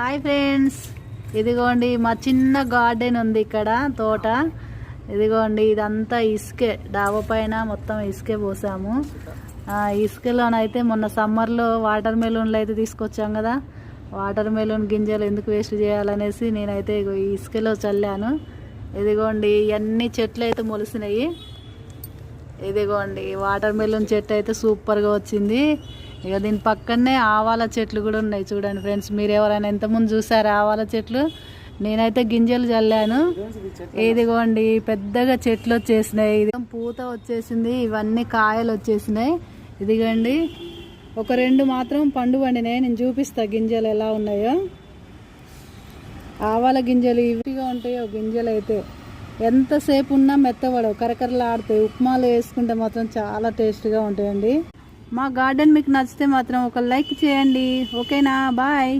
Hi friends. ఇదిగోండి మా చిన్న గార్డెన్ ఉంది ఇక్కడ తోట. ఇదిగోండి ఇదంతా ఇసుకే. డాబా పైన మొత్తం ఇసుకే పోసాము. ఇసుకలోనైతే మొన్న సమ్మర్లో వాటర్ మెలూన్లు అయితే తీసుకొచ్చాం కదా. వాటర్ మెలూన్ గింజలు ఎందుకు వేస్ట్ చేయాలనేసి నేనైతే ఈ ఇసుకలో చల్లాను. ఇదిగోండి ఇవన్నీ చెట్లు అయితే మొలిసినాయి. ఇదిగోండి వాటర్ మెలూన్ చెట్టు అయితే సూపర్గా వచ్చింది. ఇక దీని పక్కనే ఆవాల చెట్లు కూడా ఉన్నాయి చూడండి ఫ్రెండ్స్. మీరు ఎవరైనా ఎంతమంది చూసారా ఆవాల చెట్లు? నేనైతే గింజలు చల్లాను. ఇదిగోండి పెద్దగా చెట్లు వచ్చేసినాయి. ఇది పూత వచ్చేసింది ఇవన్నీ కాయలు వచ్చేసినాయి. ఇదిగోండి ఒక రెండు మాత్రం పండు పండినాయి. నేను చూపిస్తా గింజలు ఎలా ఉన్నాయో. ఆవాల గింజలు ఇవిగా ఉంటాయో గింజలు అయితే ఎంతసేపు ఉన్నా మెత్తబడవు కరకరలాడితే ఉప్మాలు వేసుకుంటే మాత్రం చాలా టేస్ట్గా ఉంటాయండి. మా గార్డెన్ మీకు నచ్చితే మాత్రం ఒక లైక్ చేయండి. ఓకేనా? బాయ్.